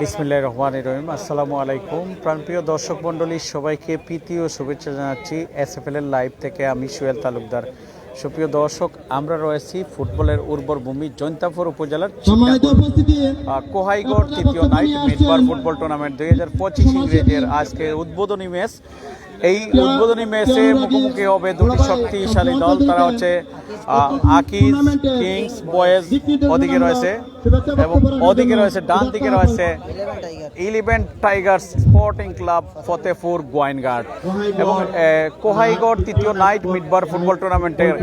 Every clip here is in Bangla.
বিসমিল্লাহ রহমান রহিম। আসসালামু আলাইকুম। প্রাণপ্রিয় দর্শক মণ্ডলী সবাইকে প্রীতি ও শুভেচ্ছা জানাচ্ছি এসএফএল এর লাইভ থেকে। আমি সুয়েল তালুকদার। সুপ্রিয় দর্শক আমরা রয়েছি ফুটবলের উর্বর ভূমি জৈন্তাপুর উপজেলার কোহাইগড় তৃতীয় নাইট মিডবার ফুটবল টুর্নামেন্ট দুই হাজার পঁচিশ ইংরেজের আজকে উদ্বোধনী ম্যাচ। এই উদ্বোধনী ম্যাচে মুখোমুখি হবে দুটি শক্তিশালী দল। তারা হচ্ছে আকিজ, কিংস, বয়েজ ওদিকে রয়েছে। এবং ওদিকে রয়েছে ডান দিকে রয়েছে eleven tigers sporting club Fatehpur Goainghat. এবং কোহাইগড় তৃতীয় নাইট মিডবার ফুটবল টুর্নামেন্টের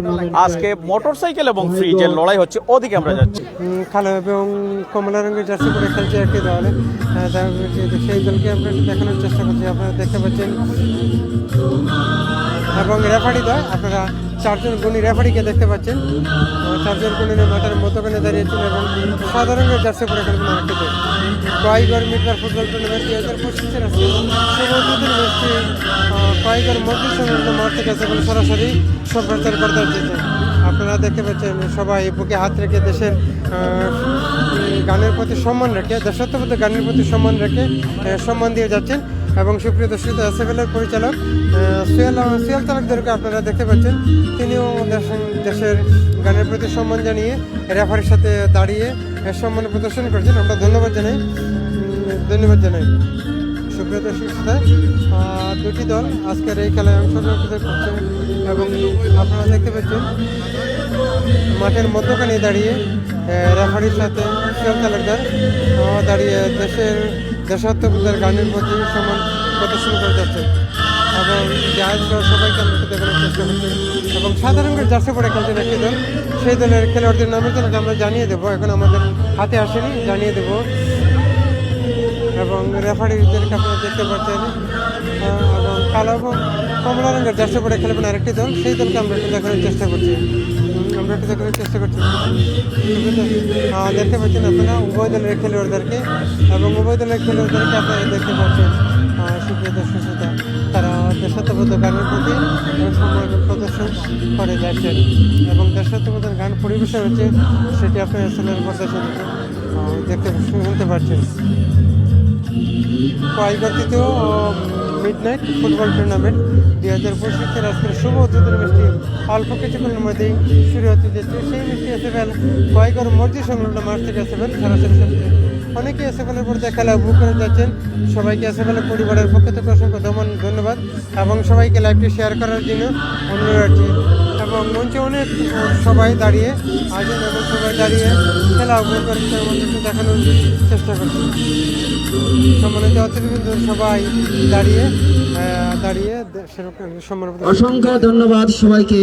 আজকে মোটরসাইকেল এবং ফ্রিজের লড়াই হচ্ছে। ওদিকে আমরা যাচ্ছি। কালো এবং কমলা রঙের জার্সি পরে খেলছে একটি দল। সেই দলকে আমরা দেখানোর চেষ্টা করছি। আপনারা দেখতে পাচ্ছেন। এবং রেফারি দল, আপনারা চারজন গুণী রেফারিকে দেখতে পাচ্ছেন। চারজন গুণীর মাথার মধ্যখানে দাঁড়িয়েছেন এবং রঙের জার্সি পরে খেলবেন আরেকটি দল কয়েকবার মিডবার ফুটবল টুর্নামেন্ট দুই হাজার পঁচিশের আজকে ম্যাচটি কয়েকবার সংলগ্ন মাঠ থেকে আছে সরাসরি সম্প্রচার করতে হচ্ছে। আপনারা দেখতে পাচ্ছেন সবাই বুকে হাত রেখে দেশের গানের প্রতি সম্মান রেখে, দেশাত্মবোধক গানের প্রতি সম্মান রেখে সম্মান দিয়ে যাচ্ছেন। এবং সুপ্রিয় দর্শক, এসএফএলের পরিচালক সুয়েল সুয়েল তালুকদারকে আপনারা দেখতে পাচ্ছেন। তিনিও দেশ- দেশের গানের প্রতি সম্মান জানিয়ে, রেফারির সাথে দাঁড়িয়ে, সম্মান প্রদর্শন করছেন। আমরা ধন্যবাদ জানাই। ধন্যবাদ জানাই। সুপ্রিয় দর্শক দুটি দল আজকের এই খেলায় অংশগ্রহণ করছে এবং আপনারা দেখতে পাচ্ছেন, মাঠের মধ্যখানে দাঁড়িয়ে রেফারির সাথে শিয়াল তালুকদার দাঁড়িয়ে দেশের দেশাত্মবোধের গানের প্রতি সমান প্রদর্শন করে যাচ্ছে এবং জাহাজ সহ সবাইকে আমরা একটু দেখানোর চেষ্টা করছি। এবং সাধারণ জার্সি পরে খেলছেন একটি দল। সেই দলের খেলোয়াড়দের নামের জন্য আমরা জানিয়ে দেবো। এখন আমাদের হাতে আসেনি, জানিয়ে দেবো। এবং রেফারিদেরকে আপনারা দেখতে পাচ্ছেন এবং কালো এবং কমলা রঙের জার্সি পরে খেলবেন আরেকটি দল। সেই দলকে আমরা একটু দেখানোর চেষ্টা করছি। আমরা একটু দেখানোর চেষ্টা করছি। দেখতে পাচ্ছেন আপনারা উভয় দলের খেলোয়াড়দেরকে, এবং উভয় দলের খেলোয়াড়দেরকে আপনারা দেখতে পাচ্ছেন। সুপ্রিয় দর্শক শ্রোতা, তারা দেশাত্মবোধক গানের প্রতি সম্মান প্রদর্শন করে যাচ্ছেন, এবং দেশাত্মবোধক গান পরিবেশন হচ্ছে, সেটি আপনারা আসলে প্রদর্শন দেখতে শুনতে পাচ্ছেন। কয়েকগঠিত মিড নাইট ফুটবল টুর্নামেন্ট দুই হাজার পঁচিশের আজকের শুভ উদ্বোধন ম্যাচটি অল্প কিছুক্ষণের মধ্যেই শুরু হতে যাচ্ছে। সেই ম্যাচটি এসেবেল কয়েকর মর্জি সংলগ্ন মাঠ থেকে এসেবেল সরাসরি চলছে অনেকে এসেবেলের পর খেলা বুক করে যাচ্ছেন। সবাইকে এসে এসেবেলের পরিবারের পক্ষ থেকে অসংখ্য ধন্যবাদ এবং সবাইকে লাইভটি শেয়ার করার জন্য অনুরোধ রাখছি। এবং মঞ্চে অনেক সবাই দাঁড়িয়ে আছেন এবং সবাই দাঁড়িয়ে খেলা এবং একটু দেখানোর চেষ্টা করছে। সম্মানিত অতিথিবৃন্দ সবাই দাঁড়িয়ে দাঁড়িয়ে দে- সেরকম সম্মান অসংখ্য ধন্যবাদ সবাইকে।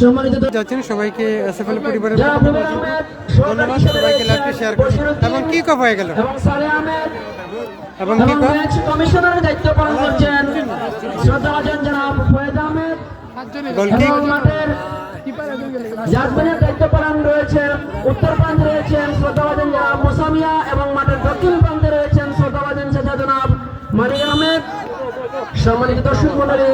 সম্মানিত যাচ্ছেন সবাইকে এসএফএল পরিবারের ধন্যবাদ সবাইকে লাইভটি শেয়ার করুন। এবং কি কপ হয়ে গেল? এবং কি কমিশনারের দায়িত্ব পালন করছেন জনাব ফয়েদ আহমেদ। জাজমেনের দায়িত্ব পালন রয়েছেন উত্তর প্রান্তে রয়েছেন শ্রদ্ধাভাজন জনাব মোসামিয়া এবং মাঠের দক্ষিণ প্রান্তে রয়েছেন জনাব মানিক আহমেদ। সম্মানিত দর্শক মন্ডলী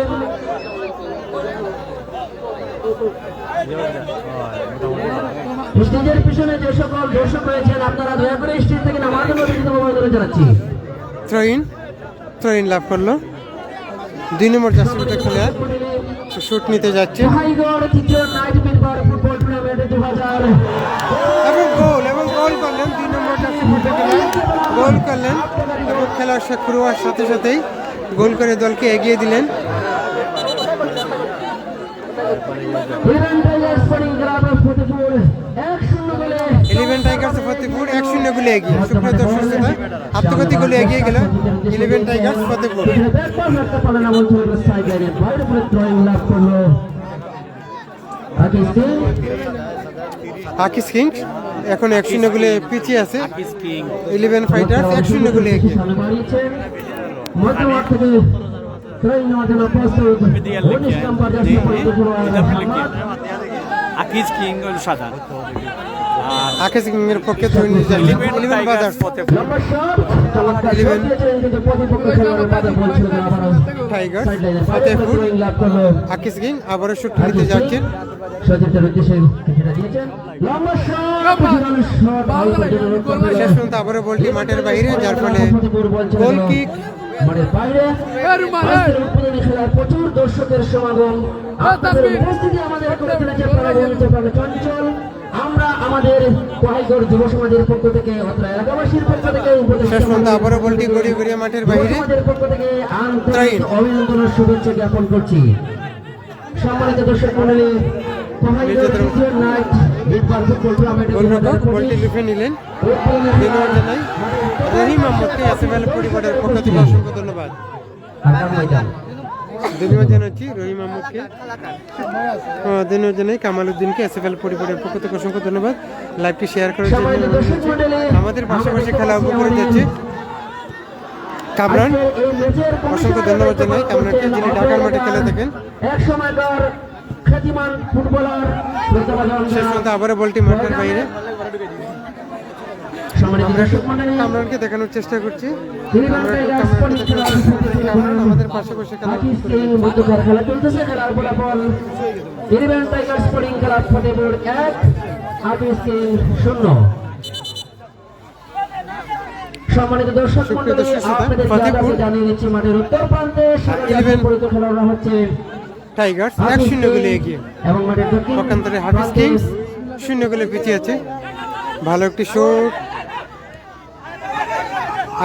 স্টেজের পিছনে যে সকল দর্শক রয়েছেন আপনারা দয়া করে স্টেজ থেকে নামার জন্য অনুরোধ জানাচ্ছি। থ্রোইন থ্রোইন লাভ করল। দুই নম্বর জার্সিতে খেলে শুট নিতে যাচ্ছে। এবং গোল এবং গোল করলেন দুই নম্বরটা পড়তে খেলে। গোল করলেন এবং খেলার শুরু হওয়ার সাথে সাথেই গোল করে দলকে এগিয়ে দিলেন। টাইগার্স ফতেপুর এক শূন্য গোলে এগিয়ে। সুপ্রিয় দর্শক শ্রোতা আত্মঘাতী গোলে এগিয়ে গেল ইলেভেন টাইগার্স ফতেপুর আকিস কিংস এখন এক শূন্য গোলে পিছিয়ে আছে। ইলেভেন ফাইটার্স এক শূন্য গোলে এগিয়ে। আকিজ কিং সাদা আকাশ কিংয়ের পক্ষে ধরে নিয়ে যাচ্ছে eleven brothers Fatehpur number shot চমৎকার শট Eleven. দিয়েছিলেন কিন্তু প্রতিপক্ষ খেলোয়াড়ের বাধা বলছিল না আবারও। টাইগার সাইডলাইনে ফতেপুর থ্রোয়িং লাভ করল। আকিস কিং আবারও শুট নিতে যাচ্ছেন। শেষ পর্যন্ত আবারও বলটি মাঠের বাইরে যার ফলে গোল কিক মাঠের বাইরে। আজকের প্রচুর দর্শকের সমাগম। আপনাদের উপস্থিতি আমাদের চঞ্চল। আমাদের কোহাইগড় যুব সমাজের পক্ষ থেকে অত্র এলাকাবাসীর পক্ষ থেকে উপদেষ্টা শেষ পর্যন্ত আবারও বলটি গড়িয়ে গড়িয়ে মাঠের বাইরে পক্ষ থেকে আন্তরিক অভিনন্দন ও শুভেচ্ছা জ্ঞাপন করছি। সম্মানিত দর্শক মন্ডলী পরিবারের পক্ষ থেকে অসংখ্য ধন্যবাদ। ধন্যবাদ জানাচ্ছি রহিম আহমদকে আহ, ধন্যবাদ জানাই কামাল উদ্দিনকে এসএফএল পরিবারের পক্ষ থেকে অসংখ্য ধন্যবাদ। লাইভটি শেয়ার করার জন্য আমাদের পাশাপাশি খেলা উপভোগ যাচ্ছে। কামরান অসংখ্য ধন্যবাদ জানাই। কামরানকে যিনি ঢাকার মাঠে খেলে থাকেন শেষ পর্যন্ত আবারও বলটি মাঠের বাইরে। কামরানকে দেখানোর চেষ্টা করছি। কামরান আমাদের পাশাপাশি খেলা হাকিস কিং মধ্যকার খেলা চলতেছে খেলার ফলাফল eleven tigers sporting club Fatehpur এক হাকিস শূন্য। সম্মানিত দর্শক মন্ডলী আপনাদের জানিয়ে দিচ্ছি মাঠের উত্তর প্রান্তে পরিচিত খেলোয়াড়রা হচ্ছে টাইগার্স এক শূন্য গোলে এগিয়ে। এবং মাঠের পক্ষান্তরে হাফিজ কিংস শূন্য গোলে পিছিয়ে আছে। ভালো একটি শট।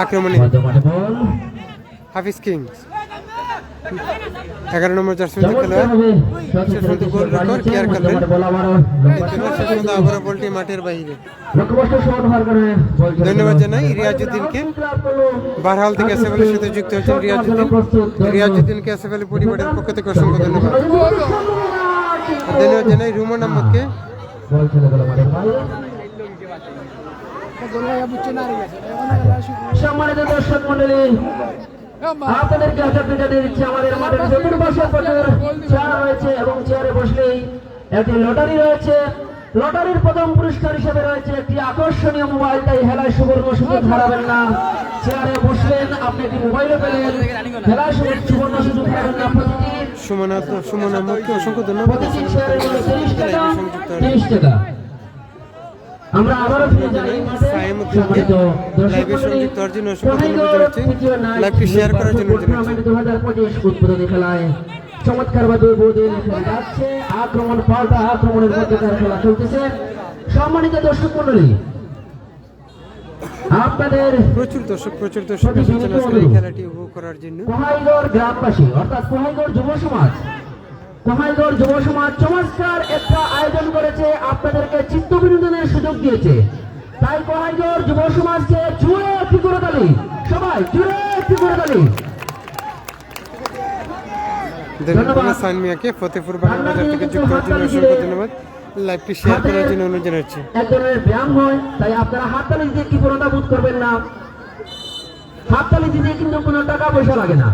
আক্রমণে। হাফিজ কিংস। এগারো নম্বর জার্সি খেলোয়াড়। শেষ পর্যন্ত গোল রেকর্ড কেয়ার করলেন। পর্যন্ত আবারও বলটি মাঠের বাইরে। ধন্যবাদ জানাই রিয়াজুদ্দিনকে। বারহাল থেকে এসএফএল এর সাথে যুক্ত হয়েছেন রিয়াজুদ্দিন। রিয়াজুদ্দিনকে এসএফএল পরিবারের পক্ষ থেকে অসংখ্য ধন্যবাদ। ধন্যবাদ জানাই রুমন আহমদকে বল চলে গেল মাঠের বাইরে সম্মানিত দর্শক মন্ডলী আপনাদেরকে একটা জানিয়ে দিচ্ছি আমাদের মাঠের চতুর্পাশে প্রচুর চেয়ার রয়েছে এবং চেয়ারে বসলেই একটি লটারি রয়েছে। লটারির প্রথম পুরস্কার হিসেবে রয়েছে একটি আকর্ষণীয় মোবাইল তাই হেলায় সুবর্ণ সুযোগ হারাবেন না। চেয়ারে বসলেন আপনি একটি মোবাইলও পেলেন। হেলায় সুবর্ণ- সুবর্ণ সুযোগ হারাবেন না। প্রতিটি সুমন অসংখ্য ধন্যবাদ। প্রতিটি চেয়ারের মূল্য তিরিশ টাকা। তিরিশ টাকা। আমরা আবারও ফিরে যাই এই মাঠে। সাইমুদ্দিনকে সম্মানিত দর্শক লাইভে সংযুক্ত হওয়ার জন্য অসংখ্য ধন্যবাদ কোহাইগড় জানাচ্ছি। তৃতীয় নাইট লাইভটি শেয়ার করার জন্য ফুটবল জানাচ্ছি। টুর্নামেন্ট 2025 উদ্বোধনী খেলায় চমৎকার ভাবে বোর্ডিং যাচ্ছে আক্রমণ পাল্টা আক্রমণের মধ্যকার খেলা চলতেছে সম্মানিত দর্শক মন্ডলী আপনাদের প্রচুর দর্শক প্রচুর দর্শক খেলাটি উপভোগ করার জন্য গ্রামবাসী অর্থাৎ যুব সমাজ কোহাইগড় যুব সমাজ চমৎকার একটা আয়োজন করেছে আপনাদেরকে চিত্ত বিনোদনের সুযোগ দিয়েছে। তাই কোহাইগড় যুব সমাজকে জুড়ে একটি করে সবাই জুড়ে একটি করে ধন্যবাদ। সান ফতেপুর বাংলা বাজার থেকে যুক্ত হওয়ার জন্য অসংখ্য ধন্যবাদ। লাইভটি শেয়ার করার জন্য অনুরোধ জানাচ্ছি। এক ধরনের ব্যায়াম হয় তাই আপনারা হাততালি দিয়ে কি প্রণতা বোধ করবেন না। হাততালি দিতে কিন্তু কোনো টাকা পয়সা লাগে না।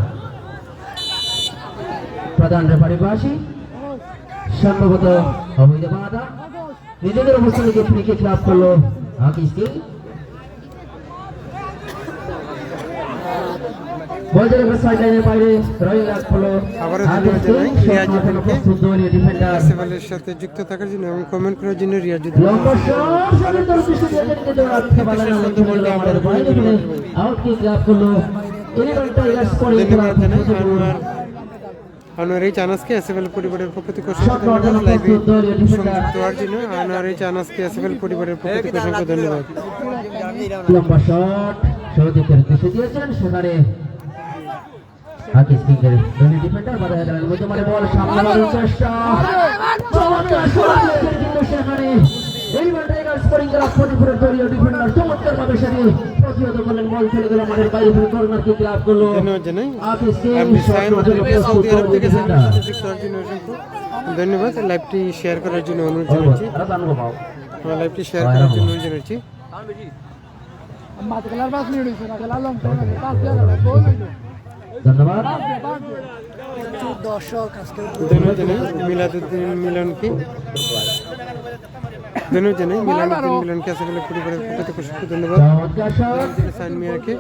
প্রধান রেফারি বাসী সম্ভবত অবৈধ বাধা। নিজেদের অবস্থানে ফ্রি কিক লাভ করল হাকিস কিং। বল চলে সাইড লাইনের বাইরে রয়্যাল লাভ হলো আবারও কিং। জানাই শট মাঠে রিয়াজুদ্দিনকে। প্রস্তুত দলীয় ডিফেন্ডার এসএফএলের সাথে যুক্ত থাকার জন্য এবং কমেন্ট করার জন্য রিয়াজুদ্দিন লম্বা শট সামনে তোর পিছু দিয়ে যেতে দেওয়া পারলেন না লক্ষ্য আমাদের বাইরে আউট কিক লাভ করল। আনোয়ার এই চানাসকে এসএফএল পরিবারের পক্ষ থেকে অসংখ্য ধন্যবাদ লাইভে সংযুক্ত হওয়ার জন্য আনোয়ার এই চানাসকে এসএফএল পরিবারের পক্ষ থেকে অসংখ্য ধন্যবাদ। লম্বা শট দিয়েছেন সেখানে হাকিস ডিফেন্ডার বাধা গেলেন মধ্যমানে বল সামনে মারার চেষ্টা। চমৎকার ইলেভেন টাইগার্স স্পোর্টিং ক্লাব ফতেপুরের দলীয় ডিফেন্ডার চমৎকার ভাবে সেটি প্রতিহত করলেন বল চলে গেল মাঠের বাইরে ফেলে কর্নার কিক লাভ করল ধন্যবাদ জানাই হাকিস কিং আপনি শট সাইম মারতে প্রস্তুত সৌদি আরব দলীয় থেকে ডিফেন্ডার সাথে যুক্ত হওয়ার জন্য অসংখ্য ধন্যবাদ লাইভটি শেয়ার করার জন্য অনুরোধ জানাচ্ছি আমার লাইভটি শেয়ার করার জন্য অনুরোধ জানাচ্ছি ধন্যবাদ ধন্যবাদ জানাই মিলাদুদ্দিন মিলনকে ধন্যবাদ জানাই মিলান উদ্দিন মিলান ক্যাসেবেলের পরিবারের পক্ষ থেকে অসংখ্য ধন্যবাদ। সাইন মিয়াকে।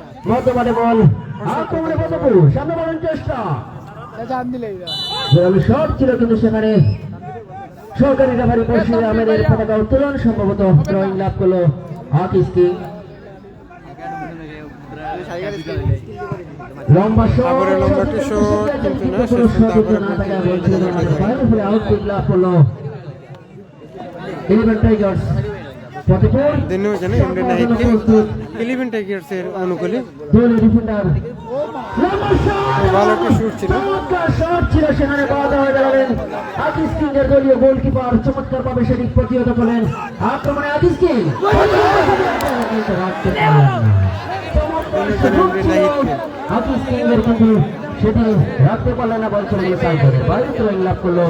শট ছিল কিন্তু সেখানে সরকারি রেফারি বসির আহমেদের পতাকা উত্তোলন সম্ভবত ড্রয়িং লাভ করল হাকিস লম্বা শট লম্বা শট, কিন্তু না, শেষ পর্যন্ত লাভ করল। ইলেভেন টাইগার্স ফতেপুর ধন্যবাদ জানাই ইমরান নাহিদকে ইলেভেন টাইগার্সের অনুকূলে। দলীয় ডিফেন্ডার লম্বা শট ভালো একটা শুট ছিল। চমৎকার শট ছিল সেখানে বাধা হয়ে দাঁড়ালেন। আকিস কিং এর দলীয় গোলকিপার চমৎকার ভাবে সেটি প্রতিহত করলেন। আক্রমণে আকিস কিং কিন্তু রাখতে পারলেন না। চমৎকার সুযোগ ছিল আকিস কিং এর কিন্তু সেটি রাখতে পারলেন না বল চলে গেল সাইডে। বাইরে লাভ করল।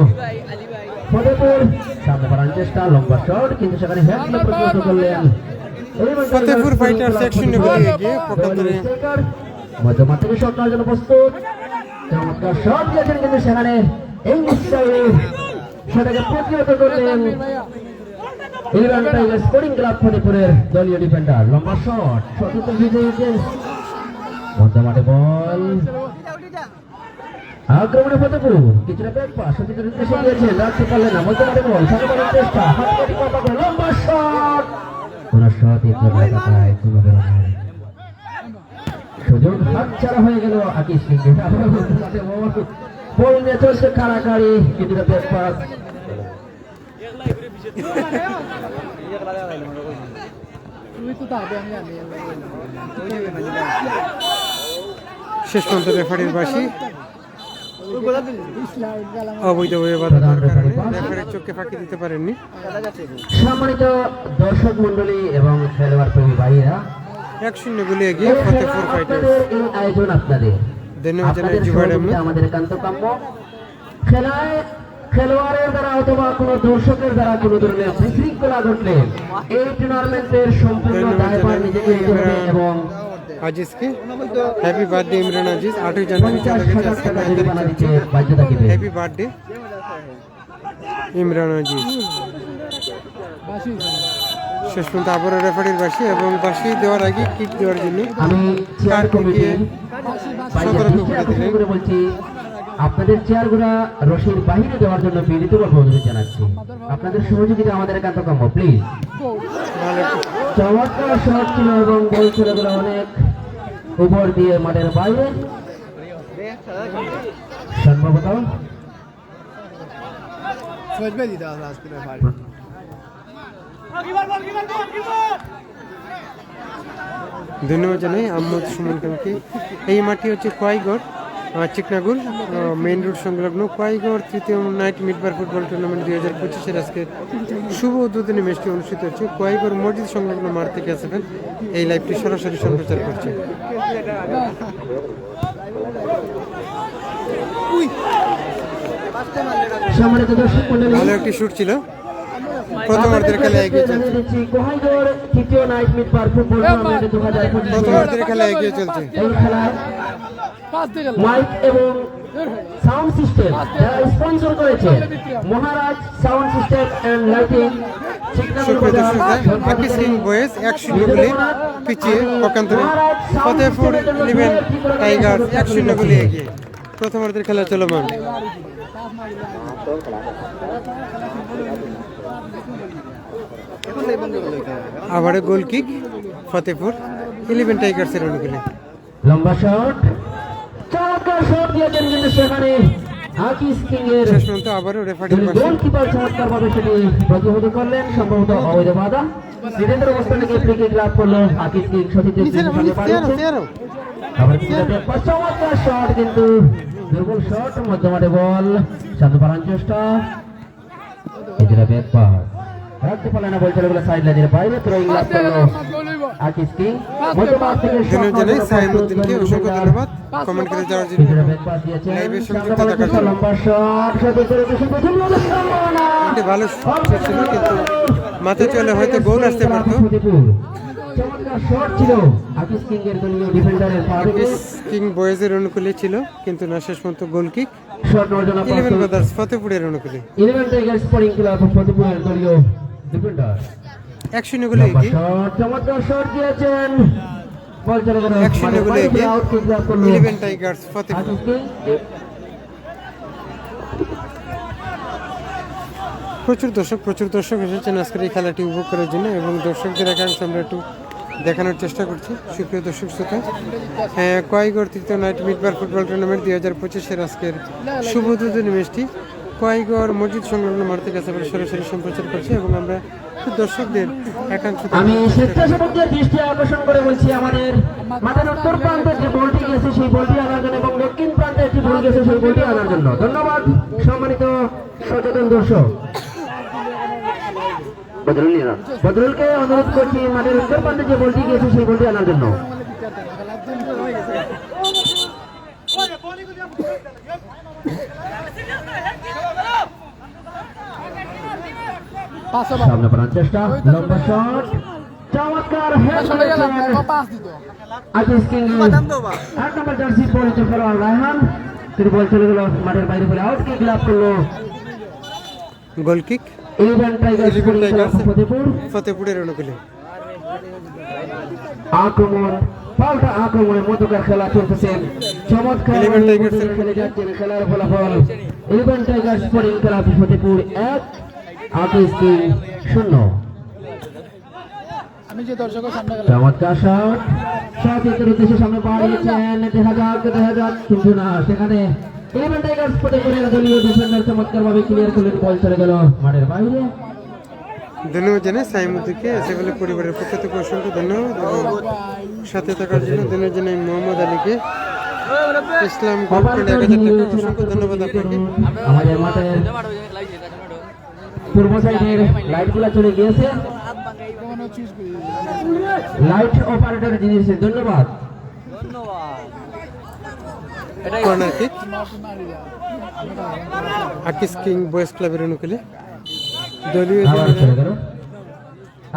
ফতেপুর সামনে বাড়ানোর চেষ্টা লম্বা শট কিন্তু সেখানে হ্যান্ডলে প্রতিহত করলেন। ফতেপুর ফাইটার্স এক শূন্য গোলে এগিয়ে পক্ষান্তরে মধ্যমাঠ থেকে শট নেওয়ার জন্য প্রস্তুত। চমৎকার শট দিয়েছেন কিন্তু সেখানে ইংলিশ সেটাকে প্রতিহত করলেন ইরান টাইগার স্পোর্টিং ক্লাব ফতেপুরের দলীয় ডিফেন্ডার লম্বা শট সতীর্থ বিজয়ীকে মধ্যমাঠে বল। আক্রমণে ফতেপুর। কিছুটা ব্যাক পাস সতীর্থ নির্দেশে দিয়েছেন রাখতে পারলেন না বল চেষ্টা, হাত লম্বা শট। শট লাগাতায় কোনো বেরোনো সুযোগ হাত ছাড়া হয়ে গেল আকিস সিংকে। বল নিয়ে চলছে কারাকারি কিছুটা ব্যাক শেষ পর্যন্ত রেফারির বাসি অবৈধভাবে বাধা দেওয়ার কারণে রেফারির চোখকে ফাঁকি দিতে পারেননি। সম্মানিত দর্শক মন্ডলী এবং খেলোয়াড় প্রেমী ভাইয়েরা এক শূন্য গোলে এগিয়ে ফতেপুর ফাইটার্স এই আয়োজন আপনাদের। ধন্যবাদ জানাই জুবাইর আমাদের একান্ত কাম্য খেলায় খেলোয়াড়ের দ্বারা অথবা কোনো দর্শকের দ্বারা কোনো ধরনের বিশৃঙ্খলা ঘটলে এই টুর্নামেন্টের সম্পূর্ণ দায়ভার নিজেকে এবং আজিজকে। Happy birthday Imran Aziz. আটই জানুয়ারি গেছে হ্যাপি বার্থডে ইমরান আজিজ। শেষ পর্যন্ত আবারও রেফারির বাসি এবং বাসি দেওয়ার আগে কিক দেওয়ার জন্য আমি চেয়ার কার কমিটি সতর্ক করে দিলেন। আপনাদের চেয়ারগুলা রশির বাহিরে দেওয়ার জন্য বিনীতভাবে অনুরোধ জানাচ্ছি। আপনাদের সহযোগিতা আমাদের একান্ত কাম্য প্লিজ চমৎকার শট ছিল এবং বল ছিল অনেক। উপর দিয়ে মাঠের বাইরে। সম্ভবত। ধন্যবাদ জানাই আহমদ সুমন খানকে এই মাঠটি হচ্ছে কোয়াইগড় চিকনাগুল মেইন রোড সংলগ্ন কোয়াইগড় তৃতীয় নাইট মিডবার ফুটবল টুর্নামেন্ট দুই হাজার পঁচিশের আজকে শুভ উদ্বোধনী ম্যাচটি অনুষ্ঠিত হচ্ছে কোয়াইগড় মসজিদ সংলগ্ন মাঠ থেকে আসবেন এই লাইভটি সরাসরি সম্প্রচার করছে ভালো একটি শুট ছিল। প্রথমার্ধের খেলা এগিয়ে চলছে। প্রথমার্ধের খেলা এগিয়ে চলছে। মাইক এবং সাউন্ড সিস্টেম স্পন্সর করেছে Maharaj sound system and lighting আকিস সিং বয়েস এক শূন্য গোলে পিছিয়ে পক্ষান্তরে ফতেহপুর ইলেভেন টাইগার এক শূন্য গোলে এগিয়ে প্রথমার্ধের খেলা চলমান। আবারও গোল কিক ফতেহপুর ইলেভেন টাইগার্সের অনুকূলে। লম্বা শট চমৎকার শট দিয়েছেন কিন্তু সেখানে। আকিস কিং এর শেষ পর্যন্ত আবারও রেফারির পাশে। গোলকিপার চমৎকার ভাবে সেটি প্রতিহত করলেন সম্ভবত অবৈধ বাধা। সিদ্ধান্তের অবস্থান থেকে ফ্রি কিক লাভ করল আকিস কিং সঠিক সঙ্গে পাঠিয়েছে আবার চমৎকার শট কিন্তু দুর্বল শট মধ্যমাঠে বল শান্ত পালান চেষ্টা। এজরা ব্যাক পাস রাখতে পারলেন না বল সাইড লাইনের বাইরে থ্রোয়িং লাভ করল। সাইমুদ্দিনকে অসংখ্য ধন্যবাদ। কমেন্ট করে যাওয়ার জন্য। লাইভের সংযুক্ত থাকার ভালো ছিল কিন্তু মাথায় চলে হয়তো গোল আসতে পারতো। ছিল। কিং এর দলীয় ডিফেন্ডারের পা থেকে কিং বয়েজের অনুকূলে ছিল কিন্তু না শেষ পর্যন্ত গোল কিক ইলেভেন ব্রাদার্স ফতেপুরের অনুকূলে। ইলেভেন টাইগার স্পোর্টিং ক্লাব ফতেপুরের দলীয় ডিফেন্ডার এক শূন্য গোলে এগিয়ে। চমৎকার শট দিয়েছেন। বল চলে গেল এক শূন্য গোলে এগিয়ে ইলেভেন টাইগার্স ফতেপুর প্রচুর দর্শক প্রচুর দর্শক এসেছেন আজকের এই খেলাটি উপভোগ করার জন্য এবং দর্শকদের একাংশ আমরা একটু দেখানোর চেষ্টা করছি। সুপ্রিয় দর্শক শ্রোতা হ্যাঁ কয়েকগড় তৃতীয় নাইট মিটবার ফুটবল টুর্নামেন্ট দুই হাজার পঁচিশের আজকের শুভ উদ্বোধনী ম্যাচটি কয়েকগড় মসজিদ সংলগ্ন মারতে কাছে আমরা সরাসরি সম্প্রচার করছি এবং আমরা দর্শকদের আমি স্বেচ্ছাসেবকদের দৃষ্টি আকর্ষণ করে বলছি, আমাদের মাঠের উত্তর প্রান্তে যে বলটি গেছে, সেই বলটি আনার জন্য এবং দক্ষিণ প্রান্তে একটি বল গেছে, সেই বলটি আনার জন্য। ধন্যবাদ, সম্মানিত সচেতন দর্শক। বদরুলকে অনুরোধ করছি মাঠের উত্তর প্রান্তে যে বলটি গেছে, সেই বলটি আনার জন্য। সামনে পড়ার চেষ্টা। লম্বা শট। চমৎকার হেড আজিজ কিং আট নম্বর জার্সি পরিচিত খেলোয়াড় রায়হান। তিনি বল চলে গেল মাঠের বাইরে বলে আউট কিক লাভ করল। Goal kick eleven tigers Fatehpur. ফতেপুরের অনুকূলে। আক্রমণ পাল্টা আক্রমণে মধ্যকার খেলা চলতেছে। চমৎকার Eleven Tigers এর খেলে যাচ্ছেন খেলার ফলাফল। Eleven tigers sporting club Fatehpur এক। আকিস শূন্য। চমৎকার শট শট ইতের উদ্দেশ্যে সামনে বাড়িয়েছেন দেখা যাক দেখা যাক কিন্তু না সেখানে ইলেভেন টাইগার্স ফতেপুরের দলীয় ডিফেন্ডার চমৎকার ভাবে ক্লিয়ার করলেন বল চলে গেল মাঠের বাইরে। ধন্যবাদ জানাই সাইমুদ্দিকে এসে পরিবারের পক্ষ থেকে অসংখ্য ধন্যবাদ এবং সাথে থাকার জন্য ধন্যবাদ জানাই মোহাম্মদ আলীকে। ইসলাম অসংখ্য ধন্যবাদ আপনাকে। আমাদের মাঠের পূর্ব সাইডের লাইটগুলো চলে গিয়েছে। লাইট অপারেটর জিনিস ধন্যবাদ। কর্নার কিক আকিস কিং। বয়েজ ক্লাবের অনুকূলে। দলীয় আবার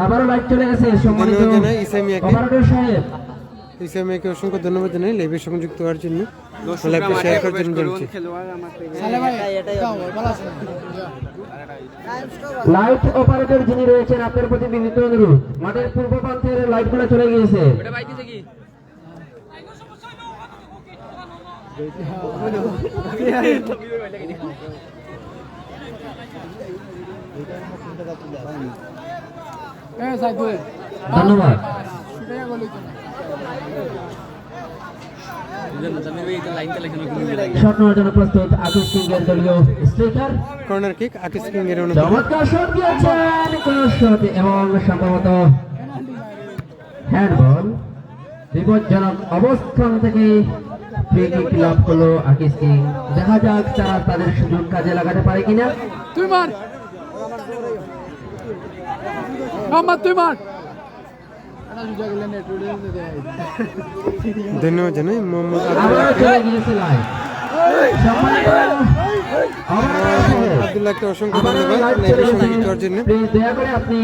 আবারও লাইট চলে গেছে সম্মানিত অপারেটর সাহেব। ইসলামিয়াকে অসংখ্য ধন্যবাদ জানাই লাইভে সংযুক্ত হওয়ার জন্য। লাইভে শেয়ার করার জন্য লাইট অপারেটর যিনি রয়েছেন আপনার প্রতি বিনীত অনুরোধ। মাঠের পূর্ব প্রান্তের লাইটগুলো চলে গিয়েছে। ধন্যবাদ। শট জন্য প্রস্তুত আকিস সিং এর দলীয় স্ট্রাইকার কর্নার কিক আকিস কিং এর অনুকূলে চমৎকার শট দিয়েছেন ক্রস শট এবং সম্ভবত হ্যান্ডবল বিপজ্জনক অবস্থান থেকে ফ্রি কিক লাভ করল আকিস কিং দেখা যাক তারা তাদের সুযোগ কাজে লাগাতে পারে কিনা। তুই মার। মোহাম্মদ তুই মার। ধন্যবাদ জানাই মোহাম্মদ আব্দুল্লাহকে অসংখ্য ধন্যবাদ। সংযুক্ত গেছে হওয়ার জন্য প্লিজ দয়া করে আপনি